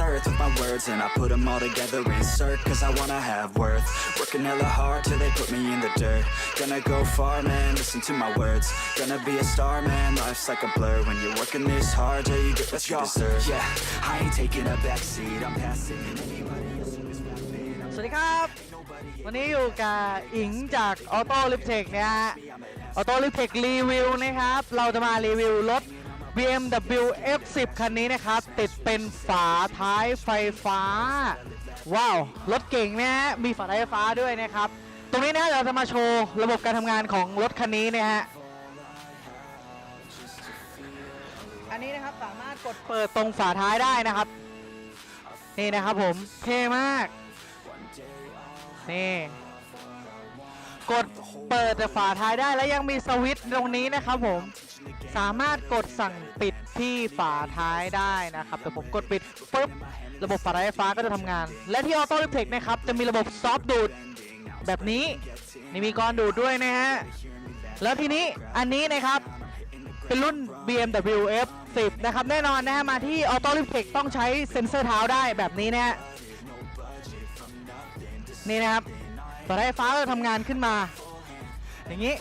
earth with my words and I put them all together, insert cause I wanna have worth. Working hella hard till they put me in the dirt. Gonna go far, man, listen to my words. Gonna be a star, man, life's like a blur. When you're working this hard till you get what you deserve. Yeah, I ain't taking a backseat, I'm passing anybody else who is rapping. I'm สวัสดีครับ วันนี้อยู่กับอิงจากออโต้ลิฟเทคนะฮะออโต้ลิฟเทครีวิวนะครับ เราจะมารีวิวรถ BMW F10 คันนี้นะครับ ติดเป็นฝาท้ายไฟฟ้า ว้าว รถเก่งนะฮะมีฝาท้ายไฟฟ้าด้วยนะครับ ตรงนี้นะเราจะมาโชว์ระบบการทำงานของรถคันนี้นะฮะอันนี้นะครับสามารถกดเปิดตรงฝาท้ายได้นะครับ นี่นะครับผมเท่มาก นี่ กดเปิดฝาท้ายได้แล้วยังมีสวิตช์ตรงนี้นะครับผม สามารถกดสั่งปิดที่ฝาท้ายได้นะครับแต่ผมกดปิดปุ๊บระบบฝาท้ายไฟฟ้าก็จะทำงาน และที่ออโต้ลิฟเทคนะครับจะมีระบบซอฟดูดแบบนี้นี่มีกรอนดูดด้วยนะฮะแล้วทีนี้อันนี้นะครับเป็นรุ่น BMW F10 นะครับแน่นอนนะฮะมาที่ออโต้ลิฟเทคต้องใช้เซ็นเซอร์เท้าได้แบบนี้นะฮะนี่นะครับ ฝาท้ายไฟฟ้าก็จะทำงานขึ้นมา อย่างนี้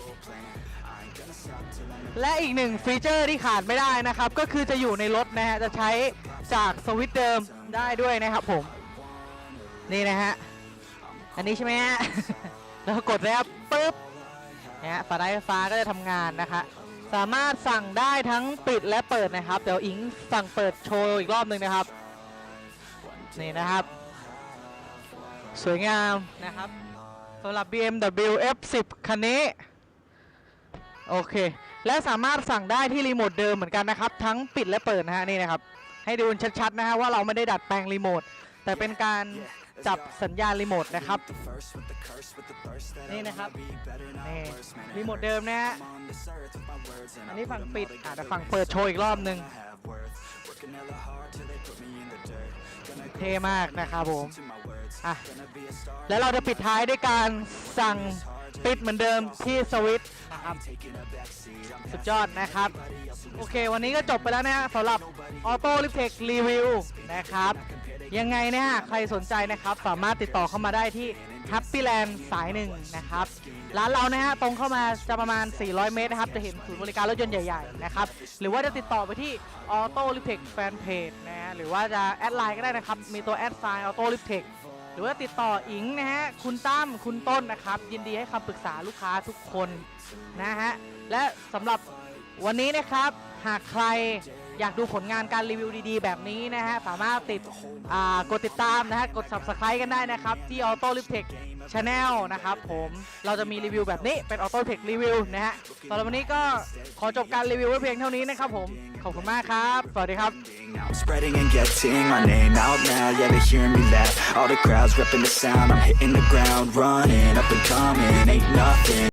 และอีกหนึ่งฟีเจอร์ที่ขาดไม่ได้นะครับ ก็คือจะอยู่ในรถนะฮะ จะใช้จากสวิตช์เดิมได้ด้วยนะครับผม นี่นะฮะ อันนี้ใช่ไหมฮะ แล้วกดแล้วปุ๊บนะฮะฝาท้ายไฟฟ้าก็จะทำงานนะคะสามารถสั่งได้ทั้งปิดและเปิดนะครับ เดี๋ยวอิงสั่งเปิดโชว์อีกรอบหนึ่งนะครับ นี่นะครับ สวยงามนะครับ สำหรับ BMW F10 คันนี้ โอเค และสามารถสั่งได้ที่รีโมทเดิมเหมือนกันนะครับ ทั้งปิดและเปิดนะฮะนี่นะครับ ให้ดูชัดๆนะฮะว่าเราไม่ได้ดัดแปลงรีโมทแต่เป็นการจับสัญญาณรีโมทนะครับ นี่นะครับนี่รีโมทเดิมนะฮะอันนี้ฝั่งปิด all อะแต่ฝั่งเปิดโชว์อีกรอบหนึ่งเท่มากนะครับผม อะ Gonna be a star. แล้วเราจะปิดท้ายด้วยการสั่งปิดเหมือนเดิมที่สวิตช์นะครับ Taking a backseat, I'm สุดยอดนะครับ โอเค วันนี้ก็จบไปแล้วนะฮะสำหรับ Auto l i f t e c h Review นะครับ ยังไงเนะฮะใครสนใจนะครับ สามารถติดต่อเข้ามาได้ที่ Happy Land สายหนึ่งนะครับ ร้านเรานะฮะตรงเข้ามาจะประมาณ 400 เมตรนะครับ จะเห็นศูนย์บริการรถยนต์ใหญ่ๆนะครับ หรือว่าจะติดต่อไปที่ Auto l i f t e c h Fanpage นะฮะหรือว่าจะแอดไลน์ก็ได้นะครับ มีตัวแอดไซน์ Auto l i f t e c h ห รือว่าติดต่ออิงนะฮะคุณตั้มคุณต้นนะครับ ยินดีให้คำปรึกษาลูกค้าทุกคนนะฮะและสำหรับ วันนี้นะครับหากใครอยากดูผลงานการรีวิวดีๆ แบบนี้นะฮะ สามารถติดกดติดตามนะฮะ กด subscribe กันได้นะครับ ที่ Auto l i f t e c h Channel นะครับผมเราจะมีรีวิวแบบนี้เป็น Auto l i f t e c h Review นะฮะสำหรับวันนี้ก็ขอจบการรีวิวไว้เพียงเท่านี้นะครับผม ขอบคุณมากครับ สวัสดีครับ Now I'm spreading and getting my name out now. Yeah, they hearing me laugh. All the crowds repping the sound. I'm hitting the ground, running up and coming. Ain't nothing.